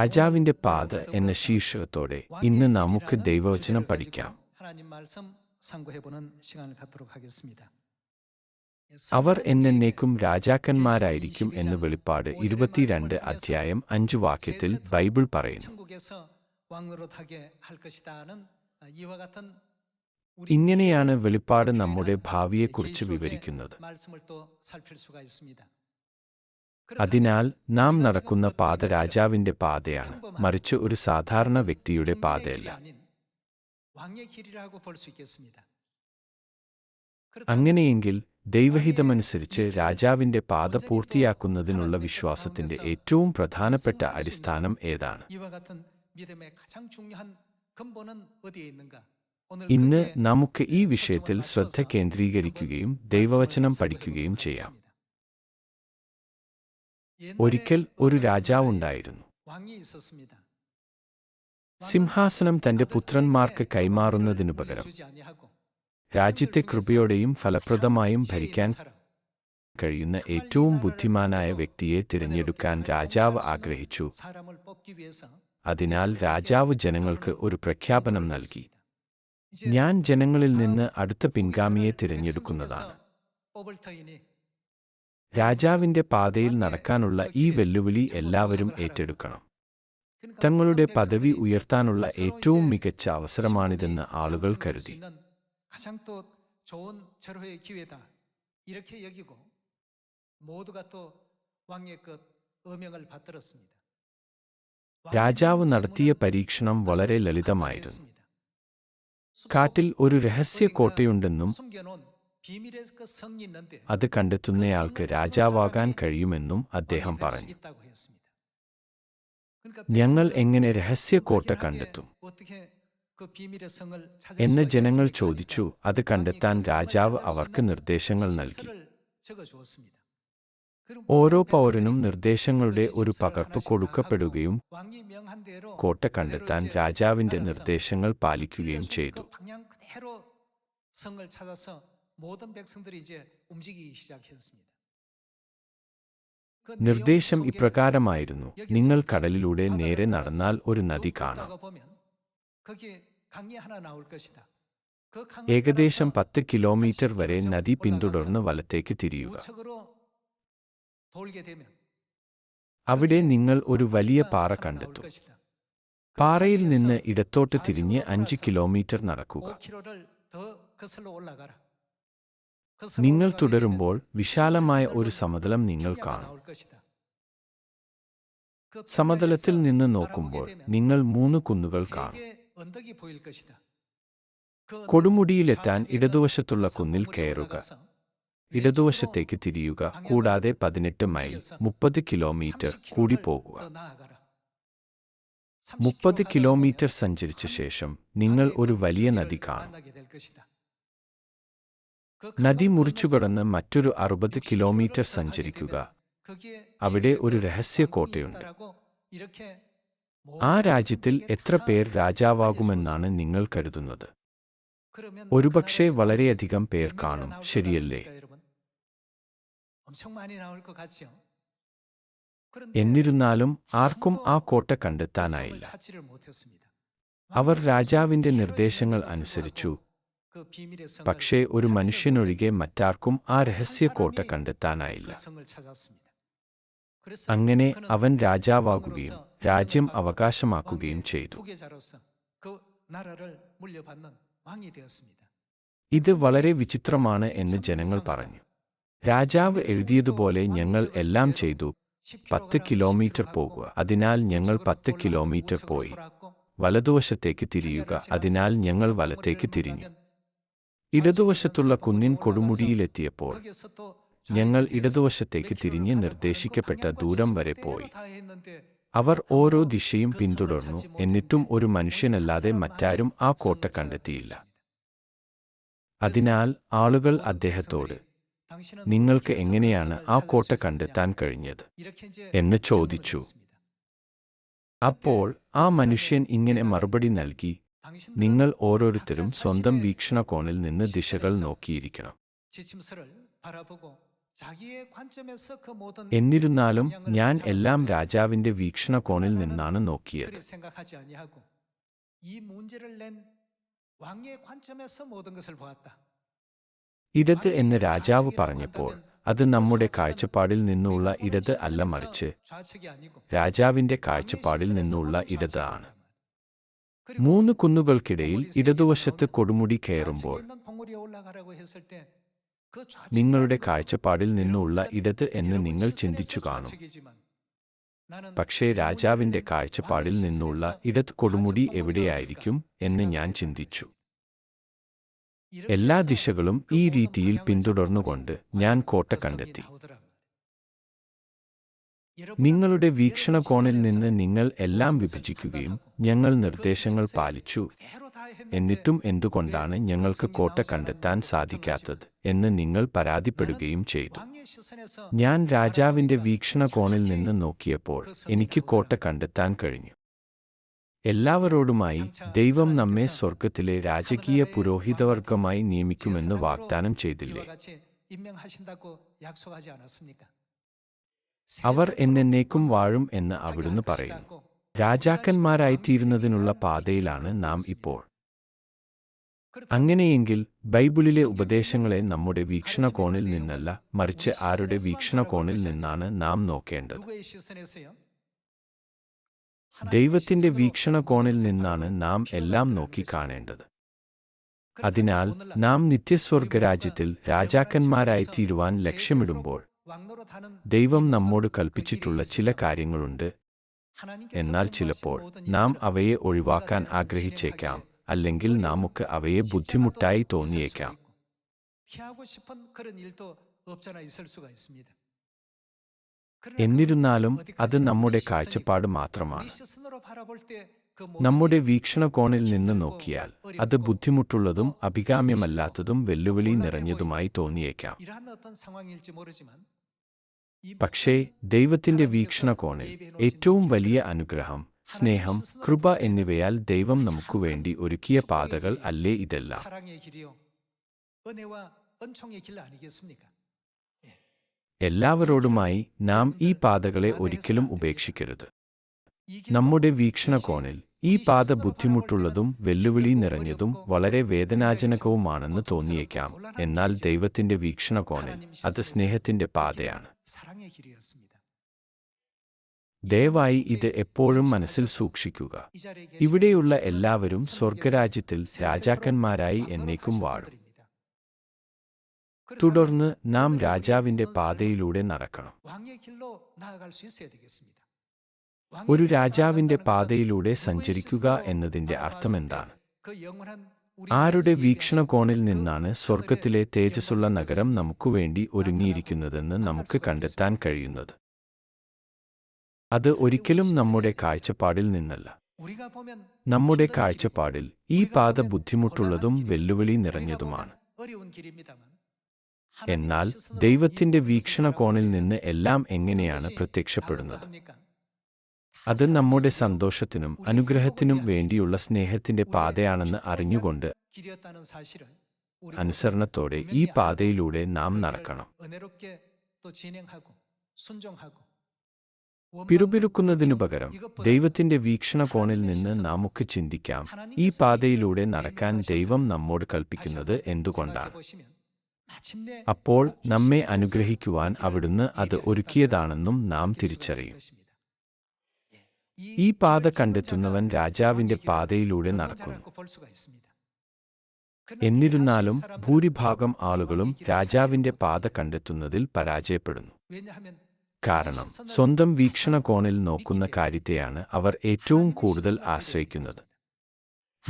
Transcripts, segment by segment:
രാജാവിന്റെ പാത എന്ന ശീർഷകത്തോടെ ഇന്ന് നമുക്ക് ദൈവവചനം പഠിക്കാം. അവർ എന്നേക്കും രാജാക്കന്മാരായിരിക്കും എന്ന് വെളിപ്പാട് ഇരുപത്തിരണ്ട് അധ്യായം അഞ്ചു വാക്യത്തിൽ ബൈബിൾ പറയുന്നു. ഇങ്ങനെയാണ് വെളിപ്പാട് നമ്മുടെ ഭാവിയെക്കുറിച്ച് വിവരിക്കുന്നത്. അതിനാൽ നാം നടക്കുന്ന പാത രാജാവിന്റെ പാതയാണ്. മറിച്ച് ഒരു സാധാരണ വ്യക്തിയുടെ പാതയല്ല. അങ്ങനെയെങ്കിൽ ദൈവഹിതമനുസരിച്ച് രാജാവിന്റെ പാത പൂർത്തിയാക്കുന്നതിനുള്ള വിശ്വാസത്തിന്റെ ഏറ്റവും പ്രധാനപ്പെട്ട അടിസ്ഥാനം ഏതാണ്? ഇന്ന് നമുക്ക് ഈ വിഷയത്തിൽ ശ്രദ്ധ കേന്ദ്രീകരിക്കുകയും ദൈവവചനം പഠിക്കുകയും ചെയ്യാം. ഒരിക്കൽ ഒരു രാജാവുണ്ടായിരുന്നു സിംഹാസനം തന്റെ പുത്രന്മാർക്ക് കൈമാറുന്നതിനു പകരം രാജ്യത്തെ കൃപയോടെയും ഫലപ്രദമായും ഭരിക്കാൻ കഴിയുന്ന ഏറ്റവും ബുദ്ധിമാനായ വ്യക്തിയെ തിരഞ്ഞെടുക്കാൻ രാജാവ് ആഗ്രഹിച്ചു. അതിനാൽ രാജാവ് ജനങ്ങൾക്ക് ഒരു പ്രഖ്യാപനം നൽകി. ഞാൻ ജനങ്ങളിൽ നിന്ന് അടുത്ത പിൻഗാമിയെ തിരഞ്ഞെടുക്കുന്നതാണ്. രാജാവിന്റെ പാതയിൽ നടക്കാനുള്ള ഈ വെല്ലുവിളി എല്ലാവരും ഏറ്റെടുക്കണം. തങ്ങളുടെ പദവി ഉയർത്താനുള്ള ഏറ്റവും മികച്ച അവസരമാണിതെന്ന് ആളുകൾ കരുതി. രാജാവ് നടത്തിയ പരീക്ഷണം വളരെ ലളിതമായിരുന്നു. കാറ്റിൽ ഒരു രഹസ്യ കോട്ടയുണ്ടെന്നും അത് കണ്ടെത്തുന്നയാൾക്ക് രാജാവാകാൻ കഴിയുമെന്നും അദ്ദേഹം പറഞ്ഞു. ഞങ്ങൾ എങ്ങനെ രഹസ്യക്കോട്ട കണ്ടെത്തും? എന്ന് ജനങ്ങൾ ചോദിച്ചു അത് കണ്ടെത്താൻ രാജാവ് അവർക്ക് നിർദ്ദേശങ്ങൾ നൽകി. ഓരോ പൗരനും നിർദ്ദേശങ്ങളുടെ ഒരു പകർപ്പ് കൊടുക്കപ്പെടുകയും കോട്ട കണ്ടെത്താൻ രാജാവിന്റെ നിർദ്ദേശങ്ങൾ പാലിക്കുകയും ചെയ്തു. 그 방향 그대로 성을 찾아서 모든 백성들이 이제 움직이기 시작했습니다. 그 നിർദ്ദേശം 내용 속에는 ഇപ്രകാരമായിരുന്നു 여기서 നിങ്ങൾ 그 കടലിലൂടെ 바다를 നേരെ 따라서 നടന്നാൽ ഒരു 쭉 നദി കാണാം 걷다가 보면 거기에 강이 하나 나올 것이다. 그 강을 ഏകദേശം 따라서 പത്ത് കിലോമീറ്റർ വരെ 10 നദി 올라가서 പിന്തുടർന്ന് വലത്തേക്ക് തിരിയുക 우측으로 돌게 되면 അവിടെ 거기에 നിങ്ങൾ ഒരു വലിയ 강이 പാറ 하나 나올 കണ്ടെത്തും 것이다. 그 പാറയിൽ 강에서 നിന്ന് ഇടത്തോട്ട് 좌측으로 തിരിഞ്ഞ് അഞ്ച് 돌아서 കിലോമീറ്റർ നടക്കുക നിങ്ങൾ തുടരുമ്പോൾ വിശാലമായ ഒരു സമതലം നിങ്ങൾ കാണും. സമതലത്തിൽ നിന്ന് നോക്കുമ്പോൾ നിങ്ങൾ മൂന്ന് കുന്നുകൾ കാണും. കൊടുമുടിയിലെത്താൻ ഇടതുവശത്തുള്ള കുന്നിൽ കയറുക. ഇടതുവശത്തേക്ക് തിരിയുക കൂടാതെ പതിനെട്ട് മൈൽ മുപ്പത് കിലോമീറ്റർ കൂടി പോകുക. മുപ്പത് കിലോമീറ്റർ സഞ്ചരിച്ച ശേഷം നിങ്ങൾ ഒരു വലിയ നദി കാണും. നദി മുറിച്ചുകടന്ന് മറ്റൊരു അറുപത് കിലോമീറ്റർ സഞ്ചരിക്കുക. അവിടെ ഒരു രഹസ്യ കോട്ടയുണ്ട്. ആ രാജ്യത്തിൽ എത്ര പേർ രാജാവാകുമെന്നാണ് നിങ്ങൾ കരുതുന്നത്. ഒരുപക്ഷെ വളരെയധികം പേർ കാണും. ശരിയല്ലേ? എന്നിരുന്നാലും ആർക്കും ആ കോട്ട കണ്ടെത്താനായില്ല. അവർ രാജാവിന്റെ നിർദ്ദേശങ്ങൾ അനുസരിച്ചു പക്ഷേ ഒരു മനുഷ്യനൊഴികെ മറ്റാർക്കും ആ രഹസ്യ കോട്ട കണ്ടെത്താനായില്ല. അങ്ങനെ അവൻ രാജാവാകുകയും രാജ്യം അവകാശമാക്കുകയും ചെയ്തു. ഇത് വളരെ വിചിത്രമാണ് എന്ന് ജനങ്ങൾ പറഞ്ഞു. രാജാവ് എഴുതിയതുപോലെ ഞങ്ങൾ എല്ലാം ചെയ്തു. പത്ത് കിലോമീറ്റർ പോകുക. അതിനാൽ ഞങ്ങൾ പത്ത് കിലോമീറ്റർ പോയി. വലതുവശത്തേക്ക് തിരിയുക. അതിനാൽ ഞങ്ങൾ വലത്തേക്ക് തിരിഞ്ഞു. ഇടതുവശത്തുള്ള കുന്നിൻ കൊടുമുടിയിലെത്തിയപ്പോൾ ഞങ്ങൾ ഇടതുവശത്തേക്ക് തിരിഞ്ഞ് നിർദ്ദേശിക്കപ്പെട്ട ദൂരം വരെ പോയി. അവർ ഓരോ ദിശയും പിന്തുടർന്നു. എന്നിട്ടും ഒരു മനുഷ്യനല്ലാതെ മറ്റാരും ആ കോട്ട കണ്ടെത്തിയില്ല. അതിനാൽ ആളുകൾ അദ്ദേഹത്തോട് നിങ്ങൾക്ക് എങ്ങനെയാണ് ആ കോട്ട കണ്ടെത്താൻ കഴിഞ്ഞത്? എന്ന് ചോദിച്ചു. അപ്പോൾ ആ മനുഷ്യൻ ഇങ്ങനെ മറുപടി നൽകി നിങ്ങൾ ഓരോരുത്തരും സ്വന്തം വീക്ഷണകോണിൽ നിന്ന് ദിശകൾ നോക്കിയിരിക്കണം. എന്നിരുന്നാലും ഞാൻ എല്ലാം രാജാവിന്റെ വീക്ഷണകോണിൽ നിന്നാണ് നോക്കിയത്. ഇടത് എന്ന് രാജാവ് പറഞ്ഞപ്പോൾ അത് നമ്മുടെ കാഴ്ചപ്പാടിൽ നിന്നുള്ള ഇടത് അല്ല മറിച്ച് രാജാവിന്റെ കാഴ്ചപ്പാടിൽ നിന്നുള്ള ഇടത് ആണ് മൂന്ന് കുന്നുകൾക്കിടയിൽ ഇടതുവശത്ത് കൊടുമുടി കയറുമ്പോൾ നിങ്ങളുടെ കാഴ്ചപ്പാടിൽ നിന്നുള്ള ഇടത് എന്ന് നിങ്ങൾ ചിന്തിച്ചു കാണും. പക്ഷേ രാജാവിന്റെ കാഴ്ചപ്പാടിൽ നിന്നുള്ള ഇടത് കൊടുമുടി എവിടെയായിരിക്കും എന്ന് ഞാൻ ചിന്തിച്ചു. എല്ലാ ദിശകളും ഈ രീതിയിൽ പിന്തുടർന്നുകൊണ്ട് ഞാൻ കോട്ട കണ്ടെത്തി. നിങ്ങളുടെ വീക്ഷണകോണിൽ നിന്ന് നിങ്ങൾ എല്ലാം വിഭജിക്കുകയും ഞങ്ങൾ നിർദ്ദേശങ്ങൾ പാലിച്ചു. എന്നിട്ടും എന്തുകൊണ്ടാണ് ഞങ്ങൾക്ക് കോട്ട കണ്ടെത്താൻ സാധിക്കാത്തത് എന്ന് നിങ്ങൾ പരാതിപ്പെടുകയും ചെയ്തു. ഞാൻ രാജാവിന്റെ വീക്ഷണകോണിൽ നിന്ന് നോക്കിയപ്പോൾ എനിക്ക് കോട്ട കണ്ടെത്താൻ കഴിഞ്ഞു. എല്ലാവരോടുമായി ദൈവം നമ്മെ സ്വർഗത്തിലെ രാജകീയ പുരോഹിതവർഗമായി നിയമിക്കുമെന്ന് വാഗ്ദാനം ചെയ്തില്ലേ? അവർ എന്നേക്കും വാഴും എന്ന് അവിടുന്ന് പറയുന്നു. രാജാക്കന്മാരായിത്തീരുന്നതിനുള്ള പാതയിലാണ് നാം ഇപ്പോൾ. അങ്ങനെയെങ്കിൽ ബൈബിളിലെ ഉപദേശങ്ങളെ നമ്മുടെ വീക്ഷണകോണിൽ നിന്നല്ല മറിച്ച് ആരുടെ വീക്ഷണകോണിൽ നിന്നാണ് നാം നോക്കേണ്ടത്. ദൈവത്തിന്റെ വീക്ഷണകോണിൽ നിന്നാണ് നാം എല്ലാം നോക്കിക്കാണേണ്ടത് അതിനാൽ നാം നിത്യസ്വർഗരാജ്യത്തിൽ രാജാക്കന്മാരായിത്തീരുവാൻ ലക്ഷ്യമിടുമ്പോൾ ദൈവം നമ്മോട് കൽപ്പിച്ചിട്ടുള്ള ചില കാര്യങ്ങളുണ്ട്. എന്നാൽ ചിലപ്പോൾ നാം അവയെ ഒഴിവാക്കാൻ ആഗ്രഹിച്ചേക്കാം അല്ലെങ്കിൽ നമുക്ക് അവയെ ബുദ്ധിമുട്ടായി തോന്നിയേക്കാം. എന്നിരുന്നാലും അത് നമ്മുടെ കാഴ്ചപ്പാട് മാത്രമാണ്. നമ്മുടെ വീക്ഷണകോണിൽ നിന്ന് നോക്കിയാൽ അത് ബുദ്ധിമുട്ടുള്ളതും അഭികാമ്യമല്ലാത്തതും വെല്ലുവിളി നിറഞ്ഞതുമായി തോന്നിയേക്കാം. പക്ഷേ ദൈവത്തിന്റെ വീക്ഷണകോണിൽ ഏറ്റവും വലിയ അനുഗ്രഹം സ്നേഹം കൃപ എന്നിവയാൽ ദൈവം നമുക്കു വേണ്ടി ഒരുക്കിയ പാതകൾ അല്ലേ ഇതെല്ലാം? എല്ലാവരോടുമായി നാം ഈ പാതകളെ ഒരിക്കലും ഉപേക്ഷിക്കരുത്. നമ്മുടെ വീക്ഷണകോണിൽ ഈ പാത ബുദ്ധിമുട്ടുള്ളതും വെല്ലുവിളി നിറഞ്ഞതും വളരെ വേദനാജനകവുമാണെന്ന് തോന്നിയേക്കാം. എന്നാൽ ദൈവത്തിന്റെ വീക്ഷണകോണിൽ അത് സ്നേഹത്തിന്റെ പാതയാണ്. ദയവായി ഇത് എപ്പോഴും മനസ്സിൽ സൂക്ഷിക്കുക. ഇവിടെയുള്ള എല്ലാവരും സ്വർഗരാജ്യത്തിൽ രാജാക്കന്മാരായി എന്നേക്കും വാഴും. തുടർന്ന് നാം രാജാവിന്റെ പാതയിലൂടെ നടക്കണം. ഒരു രാജാവിന്റെ പാതയിലൂടെ സഞ്ചരിക്കുക എന്നതിന്റെ അർത്ഥമെന്താണ്? ആരുടെ വീക്ഷണകോണിൽ നിന്നാണ് സ്വർഗത്തിലെ തേജസ്സുള്ള നഗരം നമുക്കുവേണ്ടി ഒരുങ്ങിയിരിക്കുന്നതെന്ന് നമുക്ക് കണ്ടെത്താൻ കഴിയുന്നത്. അത് ഒരിക്കലും നമ്മുടെ കാഴ്ചപ്പാടിൽ നിന്നല്ല. നമ്മുടെ കാഴ്ചപ്പാടിൽ ഈ പാത ബുദ്ധിമുട്ടുള്ളതും വെല്ലുവിളി നിറഞ്ഞതുമാണ്. എന്നാൽ ദൈവത്തിന്റെ വീക്ഷണകോണിൽ നിന്ന് എല്ലാം എങ്ങനെയാണ് പ്രത്യക്ഷപ്പെടുന്നത്? അത് നമ്മുടെ സന്തോഷത്തിനും അനുഗ്രഹത്തിനും വേണ്ടിയുള്ള സ്നേഹത്തിന്റെ പാതയാണെന്ന് അറിഞ്ഞുകൊണ്ട് അനുസരണത്തോടെ ഈ പാതയിലൂടെ നാം നടക്കണം. പിറുപിറുക്കുന്നതിനു പകരം ദൈവത്തിന്റെ വീക്ഷണകോണിൽ നിന്ന് നമുക്ക് ചിന്തിക്കാം. ഈ പാതയിലൂടെ നടക്കാൻ ദൈവം നമ്മോട് കൽപ്പിക്കുന്നത് എന്തുകൊണ്ടാണ്? അപ്പോൾ നമ്മെ അനുഗ്രഹിക്കുവാൻ അവിടുന്ന് അത് ഒരുക്കിയതാണെന്നും നാം തിരിച്ചറിയും. ഈ പാത കണ്ടെത്തുന്നവൻ രാജാവിന്റെ പാതയിലൂടെ നടക്കുന്നു എന്നിരുന്നാലും ഭൂരിഭാഗം ആളുകളും രാജാവിന്റെ പാത കണ്ടെത്തുന്നതിൽ പരാജയപ്പെടുന്നു. കാരണം സ്വന്തം വീക്ഷണകോണിൽ നോക്കുന്ന കാര്യത്തെയാണ് അവർ ഏറ്റവും കൂടുതൽ ആശ്രയിക്കുന്നത്.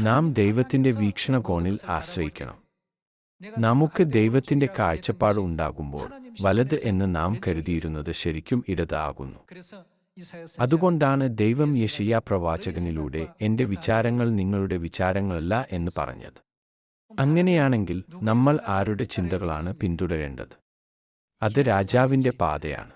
നാം ദൈവത്തിന്റെ വീക്ഷണകോണിൽ ആശ്രയിക്കണം. നമുക്ക് ദൈവത്തിന്റെ കാഴ്ചപ്പാട് ഉണ്ടാകുമ്പോൾ വലത് എന്ന് നാം കരുതിയിരുന്നത് ശരിക്കും ഇടത് ആകുന്നു അതുകൊണ്ടാണ് ദൈവം യഷയ പ്രവാചകനിലൂടെ എന്റെ വിചാരങ്ങൾ നിങ്ങളുടെ വിചാരങ്ങളല്ല എന്ന് പറഞ്ഞത്. അങ്ങനെയാണെങ്കിൽ നമ്മൾ ആരുടെ ചിന്തകളാണ് പിന്തുടരേണ്ടത്? അത് രാജാവിന്റെ പാതയാണ്.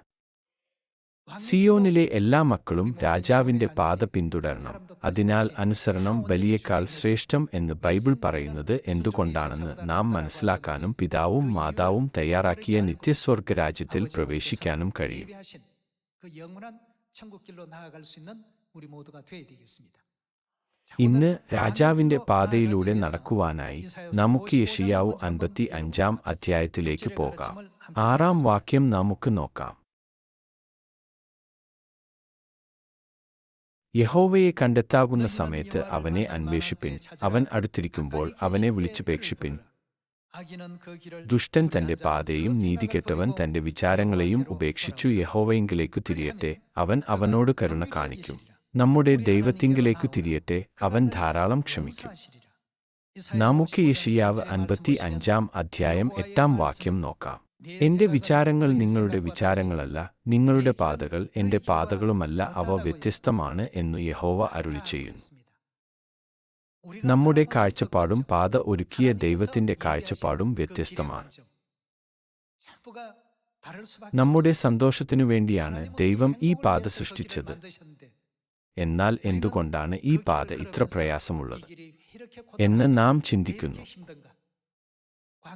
സിയോനിലെ എല്ലാ മക്കളും രാജാവിന്റെ പാത പിന്തുടരണം. അതിനാൽ അനുസരണം ബലിയേക്കാൾ ശ്രേഷ്ഠം എന്ന് ബൈബിൾ പറയുന്നത് എന്തുകൊണ്ടാണെന്ന് നാം മനസ്സിലാക്കാനും പിതാവും മാതാവും തയ്യാറാക്കിയ നിത്യസ്വർഗ രാജ്യത്തിൽ പ്രവേശിക്കാനും കഴിയും. ഇന്ന് രാജാവിന്റെ പാതയിലൂടെ നടക്കുവാനായി നമുക്ക് യഷിയാവു അൻപത്തി അഞ്ചാം അധ്യായത്തിലേക്ക് പോകാം. ആറാം വാക്യം നമുക്ക് നോക്കാം. യഹോവയെ കണ്ടെത്താകുന്ന സമയത്ത് അവനെ അന്വേഷിപ്പിൻ. അവൻ അടുത്തിരിക്കുമ്പോൾ അവനെ വിളിച്ചുപേക്ഷിപ്പിൻ ദുഷ്ടൻ തന്റെ പാതയും നീതികെട്ടവൻ തന്റെ വിചാരങ്ങളെയും ഉപേക്ഷിച്ചു യഹോവയെങ്കിലേക്കു തിരിയട്ടെ. അവൻ അവനോട് കരുണ കാണിക്കും. നമ്മുടെ ദൈവത്തിങ്കിലേക്കു തിരിയട്ടെ. അവൻ ധാരാളം ക്ഷമിക്കും. നമുക്ക് യഷിയാവ് അൻപത്തി അഞ്ചാം അധ്യായം എട്ടാം വാക്യം നോക്കാം. എന്റെ വിചാരങ്ങൾ നിങ്ങളുടെ വിചാരങ്ങളല്ല. നിങ്ങളുടെ പാതകൾ എന്റെ പാതകളുമല്ല. അവ വ്യത്യസ്തമാണ് എന്നു യഹോവ അരുളി ചെയ്യുന്നു. നമ്മുടെ കാഴ്ചപ്പാടും പാത ഒരുക്കിയ ദൈവത്തിന്റെ കാഴ്ചപ്പാടും വ്യത്യസ്തമാണ്. നമ്മുടെ സന്തോഷത്തിനു വേണ്ടിയാണ് ദൈവം ഈ പാത സൃഷ്ടിച്ചത്. എന്നാൽ എന്തുകൊണ്ടാണ് ഈ പാത ഇത്ര പ്രയാസമുള്ളത്? എന്ന് നാം ചിന്തിക്കുന്നു.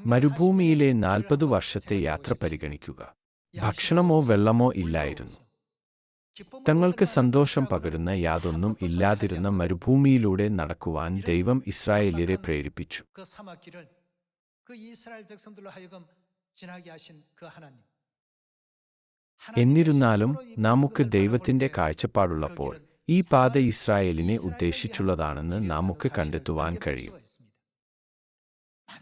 മരുഭൂമിയിലെ നാൽപ്പത് വർഷത്തെ യാത്ര പരിഗണിക്കുക. ഭക്ഷണമോ വെള്ളമോ ഇല്ലായിരുന്നു. തങ്ങൾക്ക് സന്തോഷം പകരുന്ന യാതൊന്നും ഇല്ലാതിരുന്ന മരുഭൂമിയിലൂടെ നടക്കുവാൻ ദൈവം ഇസ്രായേലിയരെ പ്രേരിപ്പിച്ചു. എന്നിരുന്നാലും നമുക്ക് ദൈവത്തിന്റെ കാഴ്ചപ്പാടുള്ളപ്പോൾ ഈ പാത ഇസ്രായേലിനെ ഉദ്ദേശിച്ചുള്ളതാണെന്ന് നമുക്ക് കണ്ടെത്തുവാൻ കഴിയും.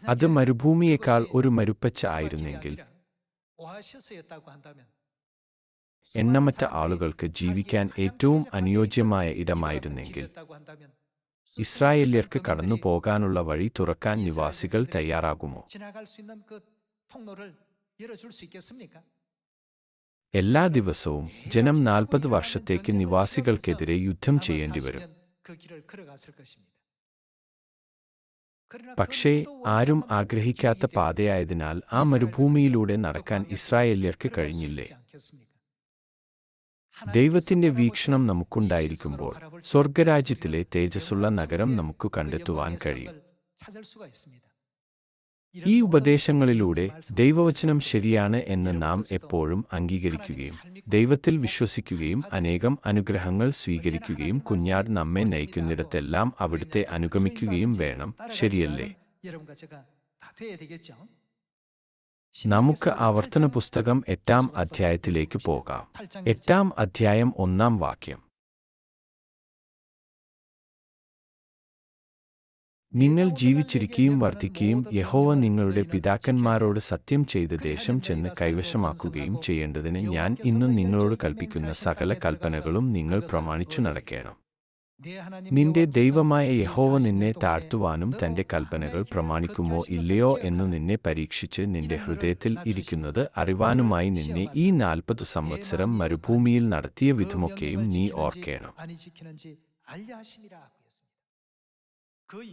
അത് മരുഭൂമിയേക്കാൾ ഒരു മരുപ്പച്ച ആയിരുന്നെങ്കിൽ എണ്ണമറ്റ ആളുകൾക്ക് ജീവിക്കാൻ ഏറ്റവും അനുയോജ്യമായ ഇടമായിരുന്നെങ്കിൽ ഇസ്രായേലിയർക്ക് കടന്നു പോകാനുള്ള വഴി തുറക്കാൻ നിവാസികൾ തയ്യാറാകുമോ? എല്ലാ ദിവസവും ജനം നാൽപ്പത് വർഷത്തേക്ക് നിവാസികൾക്കെതിരെ യുദ്ധം ചെയ്യേണ്ടി വരും. പക്ഷേ ആരും ആഗ്രഹിക്കാത്ത പാതയായതിനാൽ ആ മരുഭൂമിയിലൂടെ നടക്കാൻ ഇസ്രായേലിയർക്ക് കഴിഞ്ഞില്ലേ? ദൈവത്തിന്റെ വീക്ഷണം നമുക്കുണ്ടായിരിക്കുമ്പോൾ സ്വർഗരാജ്യത്തിലെ തേജസ്സുള്ള നഗരം നമുക്ക് കണ്ടെത്തുവാൻ കഴിയും. ഈ ഉപദേശങ്ങളിലൂടെ ദൈവവചനം ശരിയാണ് എന്ന് നാം എപ്പോഴും അംഗീകരിക്കുകയും ദൈവത്തിൽ വിശ്വസിക്കുകയും അനേകം അനുഗ്രഹങ്ങൾ സ്വീകരിക്കുകയും കുഞ്ഞാട് നമ്മെ നയിക്കുന്നിടത്തെല്ലാം അവിടുത്തെ അനുഗമിക്കുകയും വേണം. ശരിയല്ലേ? നമുക്ക് ആവർത്തന പുസ്തകം എട്ടാം അധ്യായത്തിലേക്ക് പോകാം. എട്ടാം അധ്യായം ഒന്നാം വാക്യം. നിങ്ങൾ ജീവിച്ചിരിക്കുകയും വർദ്ധിക്കുകയും യഹോവ നിങ്ങളുടെ പിതാക്കന്മാരോട് സത്യം ചെയ്ത ദേശം ചെന്ന് കൈവശമാക്കുകയും ചെയ്യേണ്ടതിന് ഞാൻ ഇന്ന് നിങ്ങളോട് കൽപ്പിക്കുന്ന സകല കൽപ്പനകളും നിങ്ങൾ പ്രമാണിച്ചു നടക്കേണം. നിന്റെ ദൈവമായ യഹോവ നിന്നെ താഴ്ത്തുവാനും തന്റെ കൽപ്പനകൾ പ്രമാണിക്കുമോ ഇല്ലയോ എന്ന് നിന്നെ പരീക്ഷിച്ച് നിന്റെ ഹൃദയത്തിൽ ഇരിക്കുന്നത് അറിവാനുമായി നിന്നെ ഈ നാൽപ്പത് സംവത്സരം മരുഭൂമിയിൽ നടത്തിയ വിധമൊക്കെയും നീ ഓർക്കേണം.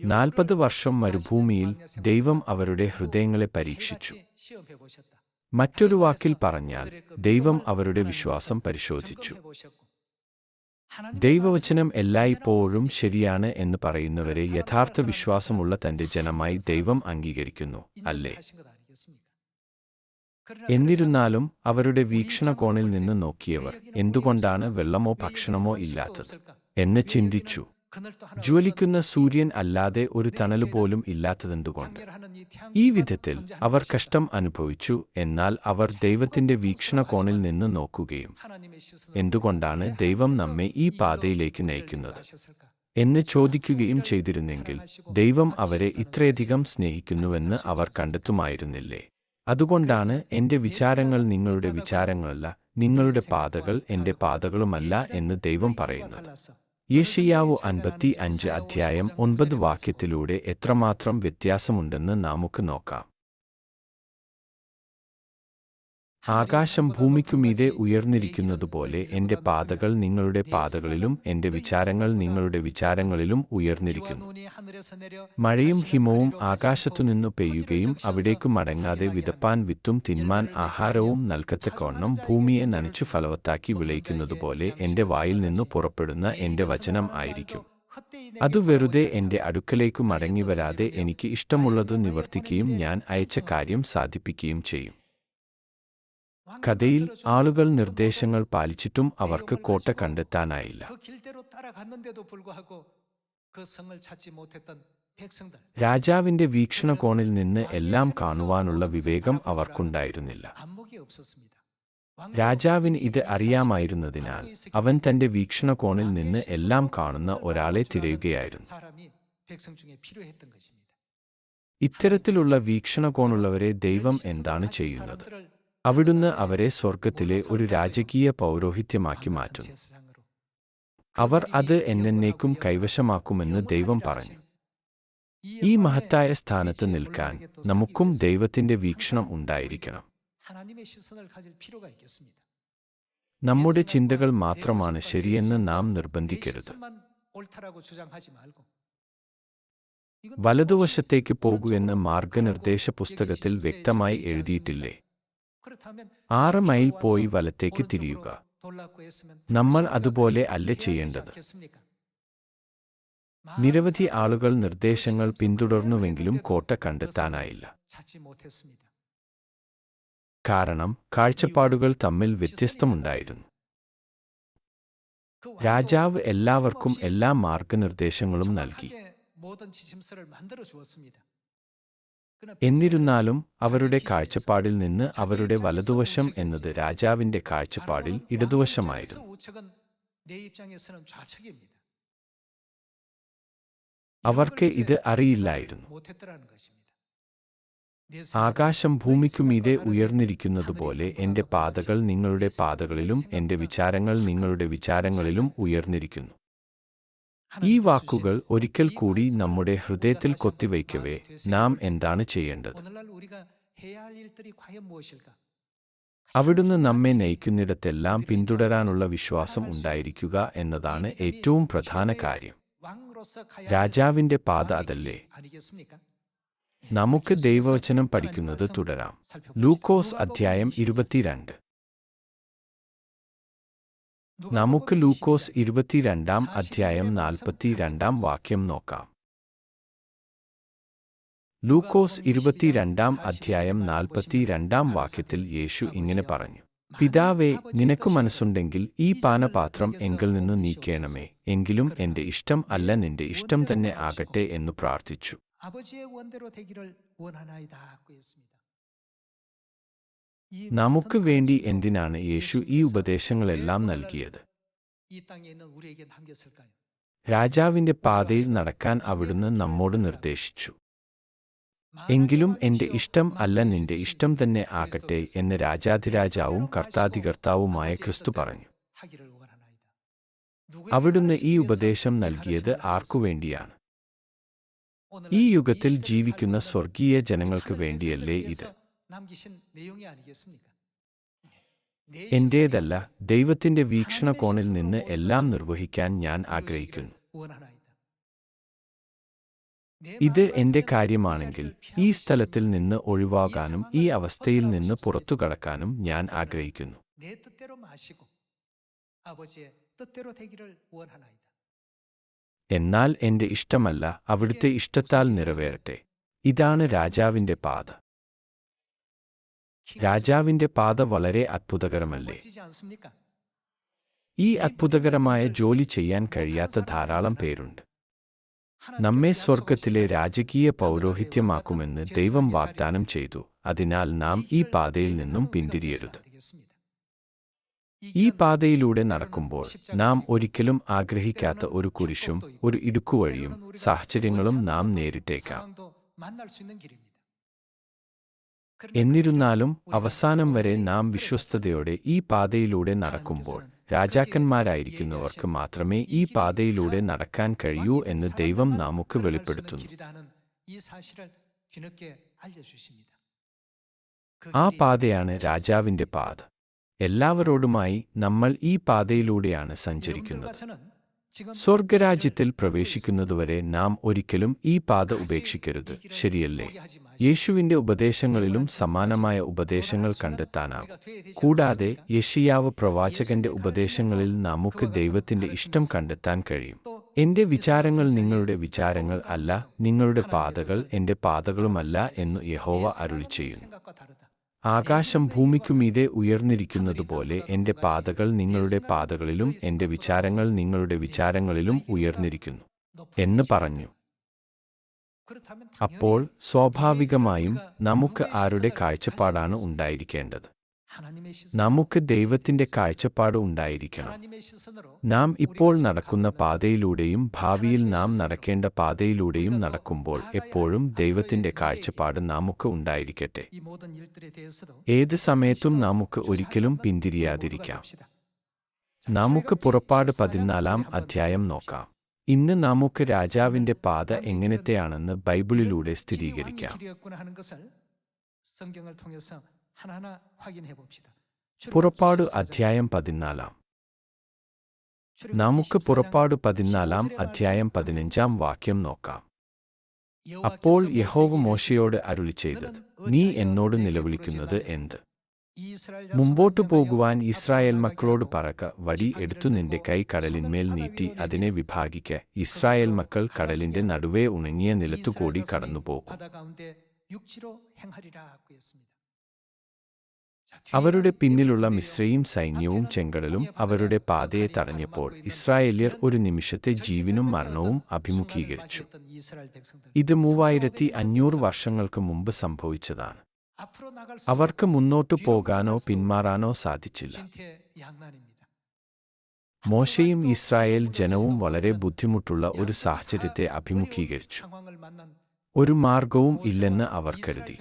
നാൽപ്പത് വർഷം മരുഭൂമിയിൽ ദൈവം അവരുടെ ഹൃദയങ്ങളെ പരീക്ഷിച്ചു. മറ്റൊരു വാക്കിൽ പറഞ്ഞാൽ ദൈവം അവരുടെ വിശ്വാസം പരിശോധിച്ചു. ദൈവവചനം എല്ലായ്പ്പോഴും ശരിയാണ് എന്ന് പറയുന്നവരെ യഥാർത്ഥ വിശ്വാസമുള്ള തന്റെ ജനമായി ദൈവം അംഗീകരിക്കുന്നു അല്ലേ? എന്നിരുന്നാലും അവരുടെ വീക്ഷണകോണിൽ നിന്ന് നോക്കിയവർ എന്തുകൊണ്ടാണ് വെള്ളമോ ഭക്ഷണമോ ഇല്ലാത്തത്? എന്ന് ചിന്തിച്ചു. ജ്വലിക്കുന്ന സൂര്യൻ അല്ലാതെ ഒരു തണലുപോലും ഇല്ലാത്തതെന്തുകൊണ്ട്? ഈ വിധത്തിൽ അവർ കഷ്ടം അനുഭവിച്ചു എന്നാൽ അവർ ദൈവത്തിന്റെ വീക്ഷണകോണിൽ നിന്ന് നോക്കുകയും എന്തുകൊണ്ടാണ് ദൈവം നമ്മെ ഈ പാതയിലേക്ക് നയിക്കുന്നത്? എന്ന് ചോദിക്കുകയും ചെയ്തിരുന്നെങ്കിൽ ദൈവം അവരെ ഇത്രയധികം സ്നേഹിക്കുന്നുവെന്ന് അവർ കണ്ടെത്തുമായിരുന്നില്ലേ? അതുകൊണ്ടാണ് എന്റെ വിചാരങ്ങൾ നിങ്ങളുടെ വിചാരങ്ങളല്ല നിങ്ങളുടെ പാതകൾ എന്റെ പാതകളുമല്ല എന്ന് ദൈവം പറയുന്നത്. യേശയ്യാവു അൻപത്തി അഞ്ച് അധ്യായം ഒൻപത് വാക്യത്തിലൂടെ എത്രമാത്രം വ്യത്യാസമുണ്ടെന്ന് നമുക്ക് നോക്കാം. ആകാശം ഭൂമിക്കുമീതെ ഉയർന്നിരിക്കുന്നതുപോലെ എന്റെ പാതകൾ നിങ്ങളുടെ പാതകളിലും എന്റെ വിചാരങ്ങൾ നിങ്ങളുടെ വിചാരങ്ങളിലും ഉയർന്നിരിക്കുന്നു. മഴയും ഹിമവും ആകാശത്തുനിന്നു പെയ്യുകയും അവിടേക്ക് മടങ്ങാതെ വിതപ്പാൻ വിത്തും തിന്മാൻ ആഹാരവും നൽകത്തക്കോണം ഭൂമിയെ നനച്ചു ഫലവത്താക്കി വിളയിക്കുന്നതുപോലെ എന്റെ വായിൽ നിന്നു പുറപ്പെടുന്ന എന്റെ വചനം ആയിരിക്കും. അത് വെറുതെ എന്റെ അടുക്കലേക്ക് മടങ്ങി വരാതെ എനിക്ക് ഇഷ്ടമുള്ളത് നിവർത്തിക്കുകയും ഞാൻ അയച്ച കാര്യം സാധിപ്പിക്കുകയും ചെയ്യും. കഥയിൽ ആളുകൾ നിർദ്ദേശങ്ങൾ പാലിച്ചിട്ടും അവർക്ക് കോട്ട കണ്ടെത്താനായില്ല. രാജാവിന്റെ വീക്ഷണകോണിൽ നിന്ന് എല്ലാം കാണുവാനുള്ള വിവേകം അവർക്കുണ്ടായിരുന്നില്ല. രാജാവിന് ഇത് അറിയാമായിരുന്നതിനാൽ അവൻ തന്റെ വീക്ഷണകോണിൽ നിന്ന് എല്ലാം കാണുന്ന ഒരാളെ തിരയുകയായിരുന്നു. ഇത്തരത്തിലുള്ള വീക്ഷണകോണുള്ളവരെ ദൈവം എന്താണ് ചെയ്യുന്നത്? അവിടുന്ന് അവരെ സ്വർഗത്തിലെ ഒരു രാജകീയ പൗരോഹിത്യമാക്കി മാറ്റും അവർ അത് എന്നേക്കും കൈവശമാക്കുമെന്ന് ദൈവം പറഞ്ഞു. ഈ മഹത്തായ സ്ഥാനത്ത് നിൽക്കാൻ നമുക്കും ദൈവത്തിന്റെ വീക്ഷണം ഉണ്ടായിരിക്കണം. നമ്മുടെ ചിന്തകൾ മാത്രമാണ് ശരിയെന്ന് നാം നിർബന്ധിക്കരുത്. വലതുവശത്തേക്ക് പോകുമെന്ന് മാർഗനിർദ്ദേശ പുസ്തകത്തിൽ വ്യക്തമായി എഴുതിയിട്ടില്ലേ? ആറ് മൈൽ പോയി വലത്തേക്ക് തിരിയുക. നമ്മൾ അതുപോലെ അല്ല ചെയ്യേണ്ടത്. നിരവധി ആളുകൾ നിർദ്ദേശങ്ങൾ പിന്തുടർന്നുവെങ്കിലും കോട്ട കണ്ടെത്താനായില്ല. കാരണം കാഴ്ചപ്പാടുകൾ തമ്മിൽ വ്യത്യസ്തമുണ്ടായിരുന്നു. രാജാവ് എല്ലാവർക്കും എല്ലാ മാർഗനിർദ്ദേശങ്ങളും നൽകി. എന്നിരുന്നാലും അവരുടെ കാഴ്ചപ്പാടിൽ നിന്ന് അവരുടെ വലതുവശം എന്നത് രാജാവിന്റെ കാഴ്ചപ്പാടിൽ ഇടതുവശമായിരുന്നു. അവർക്ക് ഇത് അറിയില്ലായിരുന്നു. ആകാശം ഭൂമിക്കുമീതെ ഉയർന്നിരിക്കുന്നതുപോലെ എന്റെ പാതകൾ നിങ്ങളുടെ പാതകളിലും എന്റെ വിചാരങ്ങൾ നിങ്ങളുടെ വിചാരങ്ങളിലും ഉയർന്നിരിക്കുന്നു. ഈ വാക്കുകൾ ഒരിക്കൽ കൂടി നമ്മുടെ ഹൃദയത്തിൽ കൊത്തിവയ്ക്കവേ നാം എന്താണ് ചെയ്യേണ്ടത്? അവിടുന്ന് നമ്മെ നയിക്കുന്നിടത്തെല്ലാം പിന്തുടരാനുള്ള വിശ്വാസം ഉണ്ടായിരിക്കുക എന്നതാണ് ഏറ്റവും പ്രധാന കാര്യം. രാജാവിന്റെ പാത അതല്ലേ? നമുക്ക് ദൈവവചനം പഠിക്കുന്നത് തുടരാം. ലൂക്കോസ് അധ്യായം ഇരുപത്തിരണ്ട്. നമുക്ക് ലൂക്കോസ് ഇരുപത്തിരണ്ടാം അധ്യായം നാൽപ്പത്തിരണ്ടാം വാക്യം നോക്കാം. ലൂക്കോസ് ഇരുപത്തിരണ്ടാം അധ്യായം നാൽപ്പത്തിരണ്ടാം വാക്യത്തിൽ യേശു ഇങ്ങനെ പറഞ്ഞു പിതാവേ നിനക്ക് മനസ്സുണ്ടെങ്കിൽ ഈ പാനപാത്രം എങ്കിൽ നിന്ന് നീക്കേണമേ. എങ്കിലും എന്റെ ഇഷ്ടം അല്ല നിന്റെ ഇഷ്ടം തന്നെ ആകട്ടെ എന്ന് പ്രാർത്ഥിച്ചു. നമുക്ക് വേണ്ടി എന്തിനാണ് യേശു ഈ ഉപദേശങ്ങളെല്ലാം നൽകിയത്? രാജാവിന്റെ പാതയിൽ നടക്കാൻ അവിടുന്ന് നമ്മോട് നിർദ്ദേശിച്ചു. എങ്കിലും എന്റെ ഇഷ്ടം അല്ല നിന്റെ ഇഷ്ടം തന്നെ ആകട്ടെ എന്ന് രാജാധിരാജാവും കർത്താധികർത്താവുമായ ക്രിസ്തു പറഞ്ഞു. അവിടുന്ന് ഈ ഉപദേശം നൽകിയത് ആർക്കുവേണ്ടിയാണ് ഈ യുഗത്തിൽ ജീവിക്കുന്ന സ്വർഗീയ ജനങ്ങൾക്ക് വേണ്ടിയല്ലേ ഇത്? എന്റേതല്ല ദൈവത്തിന്റെ വീക്ഷണകോണിൽ നിന്ന് എല്ലാം നിർവഹിക്കാൻ ഞാൻ ആഗ്രഹിക്കുന്നു. ഇത് എന്റെ കാര്യമാണെങ്കിൽ ഈ സ്ഥലത്തിൽ നിന്ന് ഒഴിവാകാനും ഈ അവസ്ഥയിൽ നിന്ന് പുറത്തു കടക്കാനും ഞാൻ ആഗ്രഹിക്കുന്നു. എന്നാൽ എന്റെ ഇഷ്ടമല്ല അവിടുത്തെ ഇഷ്ടത്താൽ നിറവേറട്ടെ. ഇതാണ് രാജാവിന്റെ പാത. രാജാവിന്റെ പാത വളരെ അത്ഭുതകരമല്ലേ? ഈ അത്ഭുതകരമായ ജോലി ചെയ്യാൻ കഴിയാത്ത ധാരാളം പേരുണ്ട്. നമ്മെ സ്വർഗത്തിലെ രാജകീയ പൗരോഹിത്യമാക്കുമെന്ന് ദൈവം വാഗ്ദാനം ചെയ്തു. അതിനാൽ നാം ഈ പാതയിൽ നിന്നും പിന്തിരിയരുത്. ഈ പാതയിലൂടെ നടക്കുമ്പോൾ നാം ഒരിക്കലും ആഗ്രഹിക്കാത്ത ഒരു കുരിശും ഒരു ഇടുക്കുവഴിയും സാഹചര്യങ്ങളും നാം നേരിട്ടേക്കാം. എന്നിരുന്നാലും അവസാനം വരെ നാം വിശ്വസ്തയോടെ ഈ പാതയിലൂടെ നടക്കുമ്പോൾ രാജാക്കന്മാരായിരിക്കുന്നവർക്ക് മാത്രമേ ഈ പാതയിലൂടെ നടക്കാൻ കഴിയൂ എന്ന് ദൈവം നമുക്ക് വെളിപ്പെടുത്തുന്നു. ആ പാതയാണ് രാജാവിന്റെ പാത. എല്ലാവരോടുമായി നമ്മൾ ഈ പാതയിലൂടെയാണ് സഞ്ചരിക്കുന്നത്. സ്വർഗരാജ്യത്തിൽ പ്രവേശിക്കുന്നതുവരെ നാം ഒരിക്കലും ഈ പാത ഉപേക്ഷിക്കരുത്. ശരിയല്ലേ? യേശുവിന്റെ ഉപദേശങ്ങളിലും സമാനമായ ഉപദേശങ്ങൾ കണ്ടെത്താനാവും കൂടാതെ യഷിയാവ് പ്രവാചകന്റെ ഉപദേശങ്ങളിൽ നമുക്ക് ദൈവത്തിന്റെ ഇഷ്ടം കണ്ടെത്താൻ കഴിയും. എന്റെ വിചാരങ്ങൾ നിങ്ങളുടെ വിചാരങ്ങൾ അല്ല നിങ്ങളുടെ പാതകൾ എന്റെ പാതകളുമല്ല എന്നു യഹോവ അരുളി ചെയ്യുന്നു. ആകാശം ഭൂമിക്കുമീതെ ഉയർന്നിരിക്കുന്നതുപോലെ എന്റെ പാതകൾ നിങ്ങളുടെ പാതകളിലും എന്റെ വിചാരങ്ങൾ നിങ്ങളുടെ വിചാരങ്ങളിലും ഉയർന്നിരിക്കുന്നു എന്ന് പറഞ്ഞു. അപ്പോൾ സ്വാഭാവികമായും നമുക്ക് ആരുടെ കാഴ്ചപ്പാടാണ് ഉണ്ടായിരിക്കേണ്ടത്? നമുക്ക് ദൈവത്തിന്റെ കാഴ്ചപ്പാട് ഉണ്ടായിരിക്കണം. നാം ഇപ്പോൾ നടക്കുന്ന പാതയിലൂടെയും ഭാവിയിൽ നാം നടക്കേണ്ട പാതയിലൂടെയും നടക്കുമ്പോൾ എപ്പോഴും ദൈവത്തിന്റെ കാഴ്ചപ്പാട് നമുക്ക് ഉണ്ടായിരിക്കട്ടെ. ഏത് സമയത്തും നമുക്ക് ഒരിക്കലും പിന്തിരിയാതിരിക്കാം. നമുക്ക് പുറപ്പാട് പതിനാലാം അധ്യായം നോക്കാം. ഇന്ന് നമുക്ക് രാജാവിന്റെ പാത എങ്ങനത്തെയാണെന്ന് ബൈബിളിലൂടെ സ്ഥിരീകരിക്കാം. പുറപ്പാട് അധ്യായം പതിനാലാം. നമുക്ക് പുറപ്പാട് പതിനാലാം അധ്യായം പതിനഞ്ചാം വാക്യം നോക്കാം. അപ്പോൾ യഹോവ് മോശയോട് അരുളി ചെയ്തത് നീ എന്നോട് നിലവിളിക്കുന്നത് എന്ത്? മുമ്പോട്ടു പോകുവാൻ ഇസ്രായേൽ മക്കളോട് പറക്ക വടി എടുത്തു നിന്റെ കൈ കടലിന്മേൽ നീട്ടി അതിനെ വിഭാഗിക്ക. ഇസ്രായേൽ മക്കൾ കടലിന്റെ നടുവേ ഉണങ്ങിയ നിലത്തുകൂടി കടന്നുപോകും അവരുടെ പിന്നിലുള്ള മിശ്രയും സൈന്യവും ചെങ്കടലും അവരുടെ പാതയെ തടഞ്ഞപ്പോൾ ഇസ്രായേലിയർ ഒരു നിമിഷത്തെ ജീവനും മരണവും അഭിമുഖീകരിച്ചു. ഇത് മൂവായിരത്തി അഞ്ഞൂറ് വർഷങ്ങൾക്ക് മുമ്പ് സംഭവിച്ചതാണ്. അവർക്ക് മുന്നോട്ടു പോകാനോ പിന്മാറാനോ സാധിച്ചില്ല. മോശയും ഇസ്രായേൽ ജനവും വളരെ ബുദ്ധിമുട്ടുള്ള ഒരു സാഹചര്യത്തെ അഭിമുഖീകരിച്ചു. ഒരു മാർഗവും ഇല്ലെന്ന് അവർ കരുതി.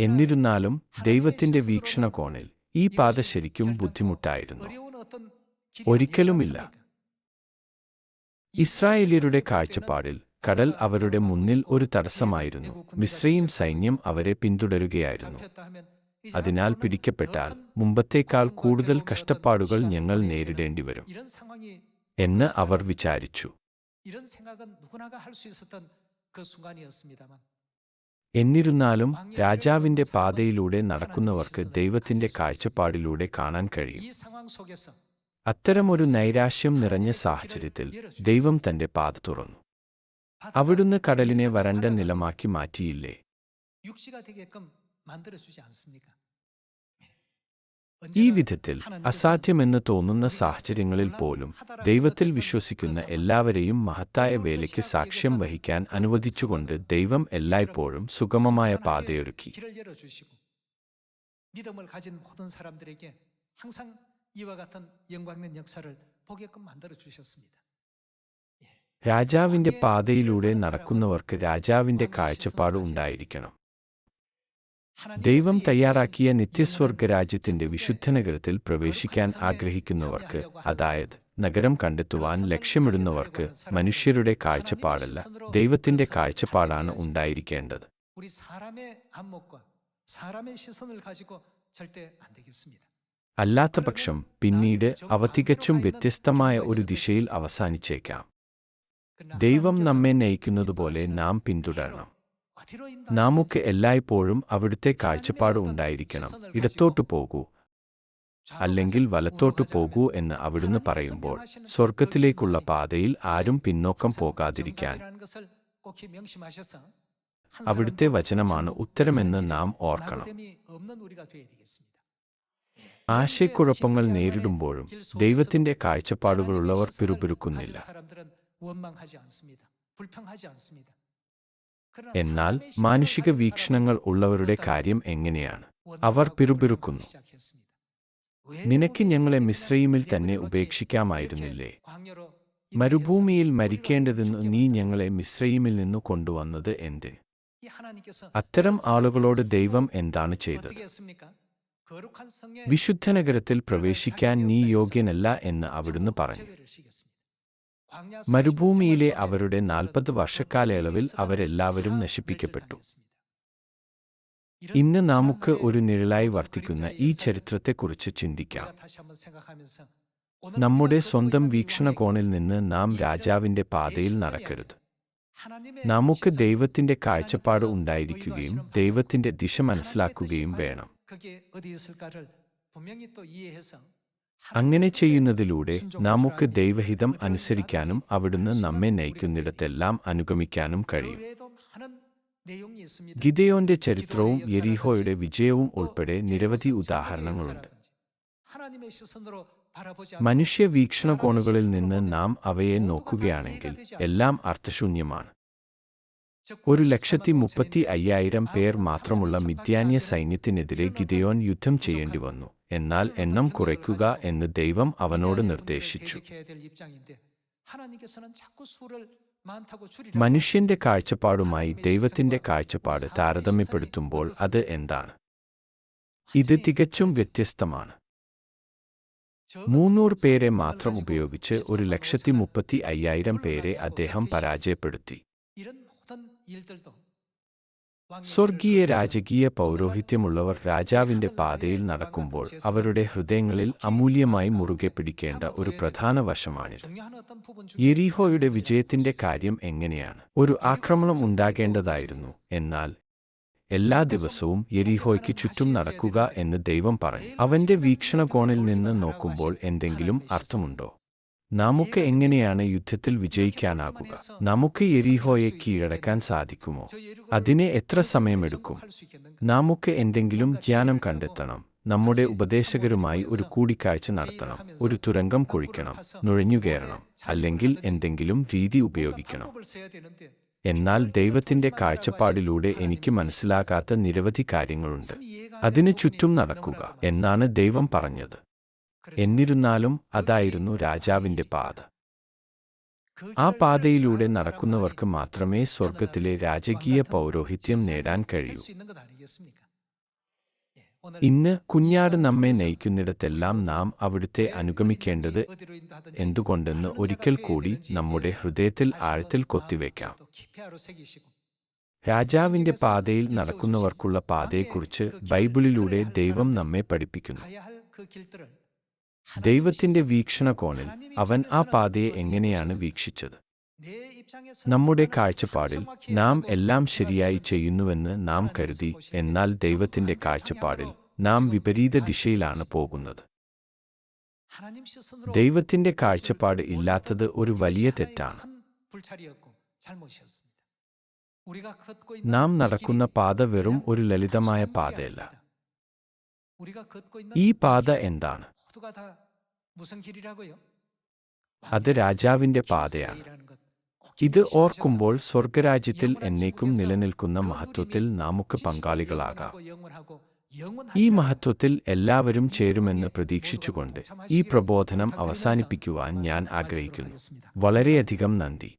എന്നിരുന്നാലും ദൈവത്തിന്റെ വീക്ഷണകോണിൽ ഈ പാത ശരിക്കും ബുദ്ധിമുട്ടായിരുന്നു. ഒരിക്കലുമില്ല. ഇസ്രായേലിയരുടെ കാഴ്ചപ്പാടിൽ കടൽ അവരുടെ മുന്നിൽ ഒരു തടസ്സമായിരുന്നു. മിശ്രയും സൈന്യം അവരെ പിന്തുടരുകയായിരുന്നു. അതിനാൽ പിടിക്കപ്പെട്ടാൽ മുമ്പത്തേക്കാൾ കൂടുതൽ കഷ്ടപ്പാടുകൾ ഞങ്ങൾ നേരിടേണ്ടി വരും എന്ന് അവർ വിചാരിച്ചു. എന്നിരുന്നാലും രാജാവിന്റെ പാതയിലൂടെ നടക്കുന്നവർക്ക് ദൈവത്തിന്റെ കാഴ്ചപ്പാടിലൂടെ കാണാൻ കഴിയും. അത്തരമൊരു നൈരാശ്യം നിറഞ്ഞ സാഹചര്യത്തിൽ ദൈവം തന്റെ പാത തുറന്നു. അവിടുന്ന് കടലിനെ 이스라엘 വരണ്ട 바다가 നിലമാക്കി മാറ്റിയില്ലേ 육지가 되게끔 만들어 주지 않습니까? ഈ വിധത്തിൽ അസാധ്യമെന്ന് തോന്നുന്ന സാഹചര്യങ്ങളിൽ പോലും ദൈവത്തിൽ വിശ്വസിക്കുന്ന എല്ലാവരെയും മഹത്തായ വേലയ്ക്ക് സാക്ഷ്യം വഹിക്കാൻ അനുവദിച്ചുകൊണ്ട് ദൈവം എല്ലായ്പ്പോഴും സുഗമമായ പാതയൊരുക്കി 길을 열어 주시고 믿음을 가진 모든 사람들에게 항상 이와 같은 영광 있는 역사를 보게끔 만들어 주셨습니다. രാജാവിന്റെ പാതയിലൂടെ നടക്കുന്നവർക്ക് രാജാവിന്റെ കാഴ്ചപ്പാട് ഉണ്ടായിരിക്കണം. ദൈവം തയ്യാറാക്കിയ നിത്യസ്വർഗ രാജ്യത്തിന്റെ വിശുദ്ധ നഗരത്തിൽ പ്രവേശിക്കാൻ ആഗ്രഹിക്കുന്നവർക്ക് അതായത് നഗരം കണ്ടെത്തുവാൻ ലക്ഷ്യമിടുന്നവർക്ക് മനുഷ്യരുടെ കാഴ്ചപ്പാടല്ല ദൈവത്തിന്റെ കാഴ്ചപ്പാടാണ് ഉണ്ടായിരിക്കേണ്ടത്. അല്ലാത്തപക്ഷം പിന്നീട് അവ തികച്ചും വ്യത്യസ്തമായ ഒരു ദിശയിൽ അവസാനിച്ചേക്കാം. ദൈവം നമ്മെ നയിക്കുന്നതുപോലെ നാം പിന്തുടരണം. നമുക്ക് എല്ലായ്പ്പോഴും അവിടുത്തെ കാഴ്ചപ്പാട് ഉണ്ടായിരിക്കണം. ഇടത്തോട്ടു പോകൂ. അല്ലെങ്കിൽ വലത്തോട്ട് പോകൂ എന്ന് അവിടുന്ന് പറയുമ്പോൾ സ്വർഗത്തിലേക്കുള്ള പാതയിൽ ആരും പിന്നോക്കം പോകാതിരിക്കാൻ. അവിടുത്തെ വചനമാണ് ഉത്തരമെന്ന് നാം ഓർക്കണം. ആശയക്കുഴപ്പങ്ങൾ നേരിടുമ്പോഴും ദൈവത്തിന്റെ കാഴ്ചപ്പാടുകളുള്ളവർ പിറുപിറുക്കുന്നില്ല. എന്നാൽ മാനുഷിക വീക്ഷണങ്ങൾ ഉള്ളവരുടെ കാര്യം എങ്ങനെയാണ്? അവർ പിറുപിറുക്കുന്നു. നിനക്ക് ഞങ്ങളെ മിശ്രയിമിൽ തന്നെ ഉപേക്ഷിക്കാമായിരുന്നില്ലേ? മരുഭൂമിയിൽ മരിക്കേണ്ടതെന്ന് നീ ഞങ്ങളെ മിശ്രയിമിൽ നിന്ന് കൊണ്ടുവന്നത് എന്ത് അത്തരം ആളുകളോട് ദൈവം എന്താണ് ചെയ്തത്? വിശുദ്ധനഗരത്തിൽ പ്രവേശിക്കാൻ നീ യോഗ്യനല്ല എന്ന് അവിടുന്ന് പറഞ്ഞു. മരുഭൂമിയിലെ അവരുടെ നാൽപ്പത് വർഷക്കാലയളവിൽ അവരെല്ലാവരും നശിപ്പിക്കപ്പെട്ടു. ഇന്ന് നമുക്ക് ഒരു നിഴലായി വർത്തിക്കുന്ന ഈ ചരിത്രത്തെക്കുറിച്ച് ചിന്തിക്കാം. നമ്മുടെ സ്വന്തം വീക്ഷണകോണിൽ നിന്ന് നാം രാജാവിന്റെ പാതയിൽ നടക്കരുത്. നമുക്ക് ദൈവത്തിന്റെ കാഴ്ചപ്പാട് ഉണ്ടായിരിക്കുകയും ദൈവത്തിന്റെ ദിശ മനസ്സിലാക്കുകയും വേണം. അങ്ങനെ ചെയ്യുന്നതിലൂടെ നമുക്ക് ദൈവഹിതം അനുസരിക്കാനും അവിടുന്ന് നമ്മെ നയിക്കുന്നിടത്തെല്ലാം അനുഗമിക്കാനും കഴിയും. ഗിതയോന്റെ ചരിത്രവും യെരീഹോയുടെ വിജയവും ഉൾപ്പെടെ നിരവധി ഉദാഹരണങ്ങളുണ്ട്. മനുഷ്യ വീക്ഷണകോണുകളിൽ നിന്ന് നാം അവയെ നോക്കുകയാണെങ്കിൽ എല്ലാം അർത്ഥശൂന്യമാണ്. ഒരു ലക്ഷത്തി മുപ്പത്തി അയ്യായിരം പേർ മാത്രമുള്ള മിഥ്യാന്യ സൈന്യത്തിനെതിരെ ഗിതയോൻ യുദ്ധം ചെയ്യേണ്ടി വന്നു. എന്നാൽ എണ്ണം കുറയ്ക്കുക എന്ന് ദൈവം അവനോട് നിർദ്ദേശിച്ചു. മനുഷ്യന്റെ കാഴ്ചപ്പാടുമായി ദൈവത്തിന്റെ കാഴ്ചപ്പാട് താരതമ്യപ്പെടുത്തുമ്പോൾ അത് എന്താണ്? ഇത് തികച്ചും വ്യത്യസ്തമാണ്. മൂന്നൂറ് പേരെ മാത്രം ഉപയോഗിച്ച് ഒരു ലക്ഷത്തി മുപ്പത്തി അയ്യായിരം പേരെ അദ്ദേഹം പരാജയപ്പെടുത്തി. സ്വർഗീയ രാജകീയ പൗരോഹിത്യമുള്ളവർ രാജാവിന്റെ പാതയിൽ നടക്കുമ്പോൾ അവരുടെ ഹൃദയങ്ങളിൽ അമൂല്യമായി മുറുകെ പിടിക്കേണ്ട ഒരു പ്രധാന വശമാണിത്. യെരീഹോയുടെ വിജയത്തിന്റെ കാര്യം എങ്ങനെയാണ്? ഒരു ആക്രമണം ഉണ്ടാകേണ്ടതായിരുന്നു. എന്നാൽ എല്ലാ ദിവസവും യെരീഹോയ്ക്ക് ചുറ്റും നടക്കുക എന്ന് ദൈവം പറഞ്ഞു. അവന്റെ വീക്ഷണകോണിൽ നിന്ന് നോക്കുമ്പോൾ എന്തെങ്കിലും അർത്ഥമുണ്ടോ? നമുക്ക് എങ്ങനെയാണ് യുദ്ധത്തിൽ വിജയിക്കാനാകുക? നമുക്ക് എരിഹോയെ കീഴടക്കാൻ സാധിക്കുമോ? അതിനെ എത്ര സമയമെടുക്കും നമുക്ക് എന്തെങ്കിലും ധ്യാനം കണ്ടെത്തണം. നമ്മുടെ ഉപദേശകരുമായി ഒരു കൂടിക്കാഴ്ച നടത്തണം. ഒരു തുരങ്കം കുഴിക്കണം. നുഴഞ്ഞുകയറണം അല്ലെങ്കിൽ എന്തെങ്കിലും രീതി ഉപയോഗിക്കണം. എന്നാൽ ദൈവത്തിന്റെ കാഴ്ചപ്പാടിലൂടെ എനിക്ക് മനസ്സിലാകാത്ത നിരവധി കാര്യങ്ങളുണ്ട്. അതിനു ചുറ്റും നടക്കുക എന്നാണ് ദൈവം പറഞ്ഞത്. എന്നിരുന്നാലും അതായിരുന്നു രാജാവിന്റെ പാത. ആ പാതയിലൂടെ നടക്കുന്നവർക്ക് മാത്രമേ സ്വർഗത്തിലെ രാജകീയ പൗരോഹിത്യം നേടാൻ കഴിയൂ. ഇന്ന് കുഞ്ഞാട് നമ്മെ നയിക്കുന്നിടത്തെല്ലാം നാം അവിടുത്തെ അനുഗമിക്കേണ്ടത് എന്തുകൊണ്ടെന്ന് ഒരിക്കൽ കൂടി നമ്മുടെ ഹൃദയത്തിൽ ആഴത്തിൽ കൊത്തിവെക്കാം. രാജാവിന്റെ പാതയിൽ നടക്കുന്നവർക്കുള്ള പാതയെക്കുറിച്ച് ബൈബിളിലൂടെ ദൈവം നമ്മെ പഠിപ്പിക്കുന്നു. ദൈവത്തിന്റെ വീക്ഷണകോണിൽ അവൻ ആ പാതയെ എങ്ങനെയാണ് വീക്ഷിച്ചത്? നമ്മുടെ കാഴ്ചപ്പാടിൽ നാം എല്ലാം ശരിയായി ചെയ്യുന്നുവെന്ന് നാം കരുതി എന്നാൽ ദൈവത്തിന്റെ കാഴ്ചപ്പാടിൽ നാം വിപരീത ദിശയിലാണ് പോകുന്നത്. ദൈവത്തിന്റെ കാഴ്ചപ്പാട് ഇല്ലാത്തത് ഒരു വലിയ തെറ്റാണ്. നാം നടക്കുന്ന പാത വെറും ഒരു ലളിതമായ പാതയല്ല. ഈ പാത എന്താണ്? അത് രാജാവിന്റെ പാതയാണ്. ഇത് ഓർക്കുമ്പോൾ സ്വർഗരാജ്യത്തിൽ എന്നേക്കും നിലനിൽക്കുന്ന മഹത്വത്തിൽ നമുക്ക് പങ്കാളികളാകാം. ഈ മഹത്വത്തിൽ എല്ലാവരും ചേരുമെന്ന് പ്രതീക്ഷിച്ചുകൊണ്ട് ഈ പ്രബോധനം അവസാനിപ്പിക്കുവാൻ ഞാൻ ആഗ്രഹിക്കുന്നു. വളരെയധികം നന്ദി.